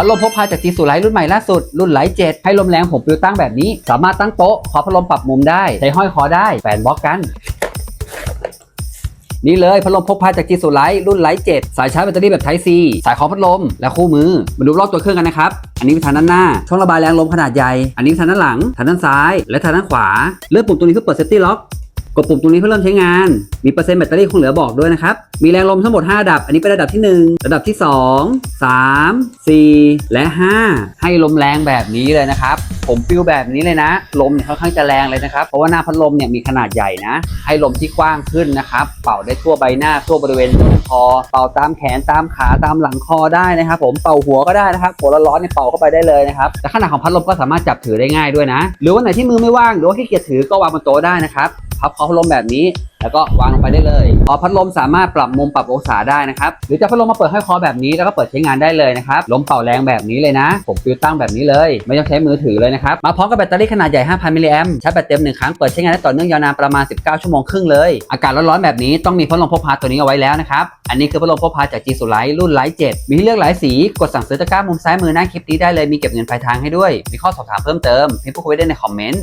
พัดลมพกพาจากจีสุไลรุ่นใหม่ล่าสุด รุ่นไลท์เจ็ดให้ลมแรงผมปลิวตั้งแบบนี้ สามารถตั้งโต๊ะ ขอพัดลมปรับมุมได้ ใช้ห้อยคอได้แฟนบล็อกกัน นี่เลยพัดลมพกพาจากจีสุไลรุ่นไลท์เจ็ดสายชาร์จแบตเตอรี่แบบ Type C สายคองพัดลม และคู่มือ มาดูรอบตัวเครื่องกันนะครับ อันนี้เป็นทางด้านหน้า ช่องระบายแรงลมขนาดใหญ่ อันนี้เป็นทางด้านหลังทางด้านซ้าย และทางด้านขวา เลือกปุ่มตรงนี้เพื่อเปิดเซฟตี้ล็อก ดปุ่มตรงนี้เพื่อเริ่มใช้งาน มีเปอร์เซ็นต์แบตเตอรี่คงเหลือบอกด้วยนะครับ มีแรงลมทั้งหมด 5 ระดับ อันนี้เป็นระดับที่ 1 ระดับที่ 2 3 4 และ 5 ให้ลมแรงแบบนี้เลยนะครับ ผมฟิลแบบนี้เลยนะ ลมเนี่ยค่อนข้างจะแรงเลยนะครับ เพราะว่าหน้าพัดลมเนี่ยมีขนาดใหญ่นะ ให้ลมที่กว้างขึ้นนะครับ เป่าได้ทั่วใบหน้าทั่วบริเวณต้นคอ เป่าตามแขนตามขาตามหลังคอได้นะครับ ผม เป่าหัวก็ได้นะครับ หัวร้อนเนี่ยเป่าเข้าไปได้เลยนะครับแต่ขนาดของพัดลมก็สามารถจับถือได้ง่ายด้วยนะ หรือวันไหนที่มือไม่ว่างหรือว่าขี้เกียจถือก็วางบนโต๊ะได้นะครับ พับคอพัดลมแบบนี้ แล้วก็วางลงไปได้เลยพอพัดลมสามารถปรับมุมปรับองศาได้นะครับ หรือจะพัดลมมาเปิดให้คอแบบนี้แล้วก็เปิดใช้งานได้เลยนะครับ ลมเป่าแรงแบบนี้เลยนะ ผมฟิวตั้งแบบนี้เลย ไม่ต้องใช้มือถือเลยนะครับ มาพร้อมกับแบตเตอรี่ขนาดใหญ่ 5,000 มิลลิแอมชาร์จแบตเต็มหนึ่งครั้งเปิดใช้งานได้ต่อเนื่องยาวนานประมาณ 19 ชั่วโมงครึ่งเลย อากาศร้อนๆแบบนี้ต้องมีพัดลมพกพาตัวนี้เอาไว้แล้วนะครับ อันนี้คือพัดลมพกพาจาก G สุไลท์รุ่นไลท์7มีให้เลือกหลายสี กดสั่งซื้อตะกร้ามุมซ้ายมือหน้าคลิปนี้ได้เลย มีเก็บเงินปลายทางให้ด้วย มีข้อสอบถามเพิ่มเติมพิมพ์พูดคุยได้ในคอมเมนต์